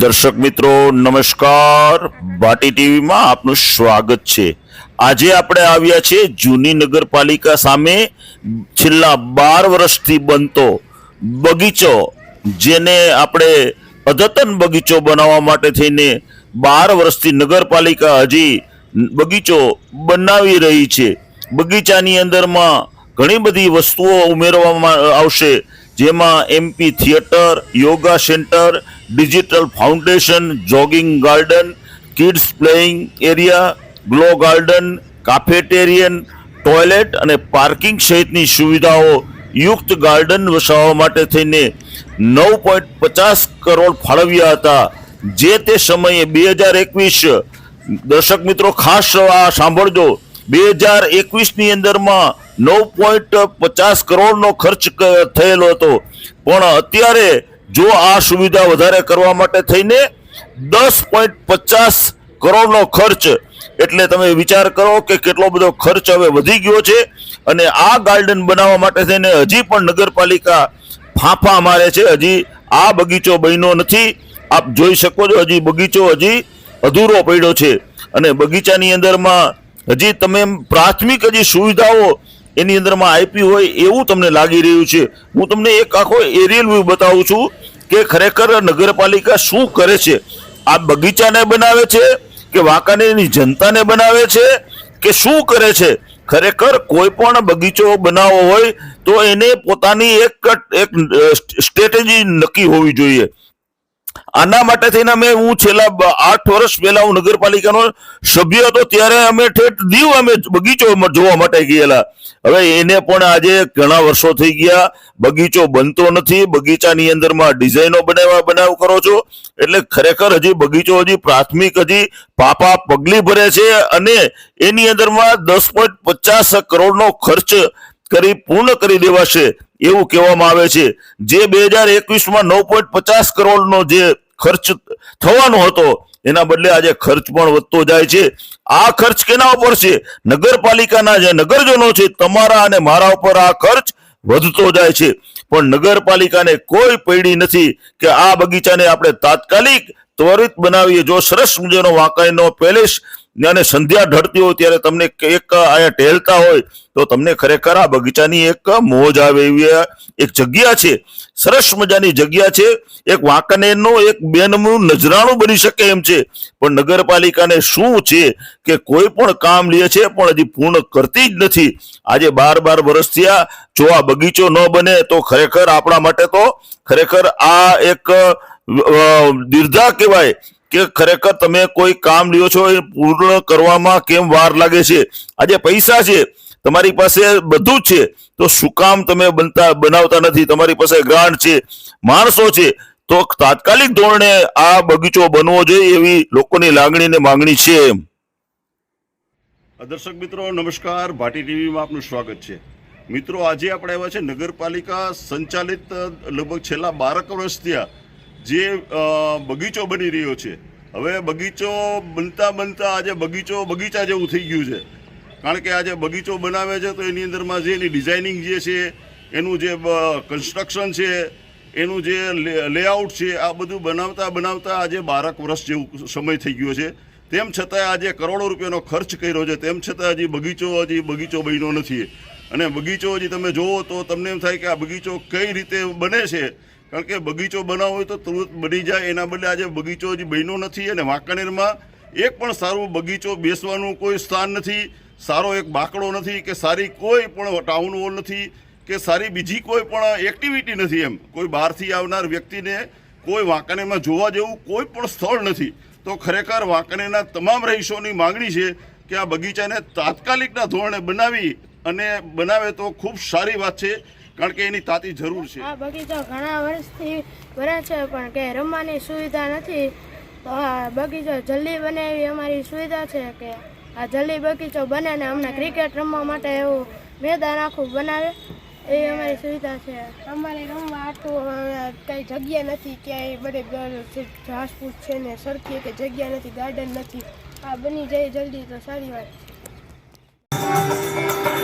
દર્શક મિત્રો, નમસ્કાર. ભાટી ટીવીમાં આપનું સ્વાગત છે. આજે આપણે આવ્યા છીએ જૂની નગરપાલિકા સામે છેલ્લા બાર વર્ષથી બનતો બગીચો, જેને આપણે અદ્યતન બગીચો બનાવવા માટે થઈને બાર વર્ષથી નગરપાલિકા હજી બગીચો બનાવી રહી છે. બગીચાની અંદરમાં ઘણી બધી વસ્તુઓ ઉમેરવામાં આવશે. જેમાં MP theatre yoga centre digital foundation jogging garden kids playing area glow garden cafeteria toilet અને પાર્કિંગ સહિતની સુવિધાઓ યુક્ત ગાર્ડન વસાવવા માટે થઈને નવ પોઈન્ટ પચાસ કરોડ ફાળવ્યા હતા. જે તે સમયે બે હજાર એકવીસ દર્શક મિત્રો ખાસ સાંભળજો. બે હજાર એકવીસની અંદરમાં નવ પોઈન્ટ પચાસ કરોડનો ખર્ચ થયેલો હતો. પણ અત્યારે જો આ સુવિધા વધારે કરવા માટે થઈને દસ પોઈન્ટ પચાસ કરોડનો ખર્ચ, એટલે તમે વિચાર કરો કે કેટલો બધો ખર્ચ હવે વધી ગયો છે અને આ ગાર્ડન બનાવવા માટે થઈને હજી પણ નગરપાલિકા ફાંફા મારે છે. હજી આ બગીચો બન્યો નથી. આપ જોઈ શકો છો, હજી બગીચો હજી અધૂરો પડ્યો છે. અને બગીચાની અંદરમાં હજી તમે પ્રાથમિક હજી સુવિધાઓ એની અંદરમાં આપી હોય એવું તમને લાગી રહ્યું છે. હું તમને એક આખો એરિયલ વ્યૂ બતાવું છું કે ખરેખર નગરપાલિકા શું કરે છે. આ બગીચાને બનાવે છે કે વાંકાનેરની જનતાને બનાવે છે કે શું કરે છે? ખરેખર કોઈ પણ બગીચો બનાવવો હોય તો એને પોતાની એક એક સ્ટ્રેટેજી નક્કી હોવી જોઈએ. આના માટે થઈને અમે હું છેલ્લા આઠ વર્ષ પહેલા હું નગરપાલિકાનો સભ્ય હતો, ત્યારે અમે ઠેઠ દીવ અમે બગીચો જોવા માટે ગયેલા. હવે એને પણ આજે ઘણા વર્ષો થઈ ગયા. બગીચો બનતો નથી. બગીચાની અંદરમાં ડિઝાઇનો બનાવવા બનાવ કરો છો. એટલે ખરેખર હજી બગીચો હજી પ્રાથમિક હજી પાપા પગલી ભરે છે અને એની અંદરમાં દસ પોઈન્ટ પચાસ કરોડનો ખર્ચ કરી પૂર્ણ કરી દેવાશે. એવું કહેવામાં આવે છે, જે બે હજાર એકવીસમાં નવ પોઈન્ટ પચાસ કરોડનો જે ખર્ચ થવાનો હતો, એના બદલે આજે ખર્ચ પણ વધતો જાય છે. આ ખર્ચ કેના ઉપર છે? નગરપાલિકાના જે નગરજનો છે, તમારા અને મારા ઉપર આ ખર્ચ વધતો જાય છે. પણ નગરપાલિકાને કોઈ પૈડી નથી કે આ બગીચાને આપણે તાત્કાલિક ત્વરિત બનાવીએ. જો સરસ મજાનો વાંકાઈનો પેલેસ અને સંધ્યા ઢળતી હોય ત્યારે તમને એક અહીંયા ટહેલતા હોય, તો તમને ખરેખર આ બગીચાની એક મોજ આવે એવી એક જગ્યા છે. સરસ મજાની જગ્યા છે. એક વાંકાનેરનું એક બેનમનું નજરાણું બની શકે એમ છે. પણ નગરપાલિકાને શું છે કે કોઈ પણ કામ લે છે, પણ હજી પૂર્ણ કરતી જ નથી. આજે બાર બાર વર્ષ થયા. જો આ બગીચો ન બને, તો ખરેખર આપણા માટે તો ખરેખર આ એક દીર્ધા કહેવાય. કે ખરેખર તમે કોઈ કામ લ્યો છો એ પૂર્ણ કરવામાં કેમ વાર લાગે છે? આજે પૈસા છે, તમારી પાસે બધું જ છે. તો શું કામ તમે બનતા, બનાવતા નથી? તમારી પાસે ગ્રાન્ટ છે, માણસો છે. તો તાત્કાલિક ધોરણે આ બગીચો બનવો જોઈએ એવી લોકોની લાગણી ને માંગણી છે દર્શક મિત્રો, નમસ્કાર. ભાટી ટીવીમાં આપનું સ્વાગત છે. મિત્રો, આજે આપણે આવ્યા છે નગરપાલિકા સંચાલિત, લગભગ છેલ્લા બારક વર્ષ થયા જે બગીચો બની રહ્યો છે. હવે બગીચો બનતા બનતા આજે બગીચો બગીચા જેવું થઈ ગયું છે. કારણ કે આજે બગીચો બનાવે છે તો એની અંદરમાં જે એની ડિઝાઇનિંગ જે છે, એનું જે કન્સ્ટ્રક્શન છે, એનું જે લેઆઉટ છે, આ બધું બનાવતા બનાવતા આજે બારક વર્ષ જેવું સમય થઈ ગયો છે. તેમ છતાં આજે કરોડો રૂપિયાનો ખર્ચ કર્યો છે. તેમ છતાં હજી બગીચો હજી બગીચો બન્યો નથી. અને બગીચો હજી તમે જોવો તો તમને એમ થાય કે આ બગીચો કઈ રીતે બને છે? કારણ કે બગીચો બનાવવો હોય તો તુરંત બની જાય. એના બદલે આજે બગીચો હજી બન્યો નથી અને વાંકાનેરમાં એક પણ સારું બગીચો બેસવાનું કોઈ સ્થાન નથી. સારો એક બાકડો નથી કે સારી કોઈ પણ ટાઉન હોલ નથી કે સારી બીજી કોઈ પણ એક્ટિવિટી નથી એમ. કોઈ બહારથી આવનાર વ્યક્તિને કોઈ વાંકાનેરમાં જોવા જેવું કોઈ પણ સ્થળ નથી. તો ખરેખર વાંકાનેરના તમામ રહીશોની માંગણી છે કે આ બગીચાને તાત્કાલિકના ધોરણે બનાવી અને બનાવે તો ખૂબ સારી વાત છે. કારણ કે એની તાતી જરૂર છે. આ બગીચો ઘણા વર્ષથી બને છે પણ કે રમવાની સુવિધા નથી. તો આ બગીચો જલ્દી બને એવી અમારી સુવિધા છે કે આ જલ્દી બગીચો બને ને અમને ક્રિકેટ રમવા માટે એવું મેદાન આખું બનાવે એ અમારી સુવિધા છે. અમારે રમવા આટલું કઈ જગ્યા નથી ક્યાંય બધે ઘાસપૂસ છે ને સરખી કે જગ્યા નથી ગાર્ડન નથી. આ બની જાય જલ્દી તો સારી વાત. છે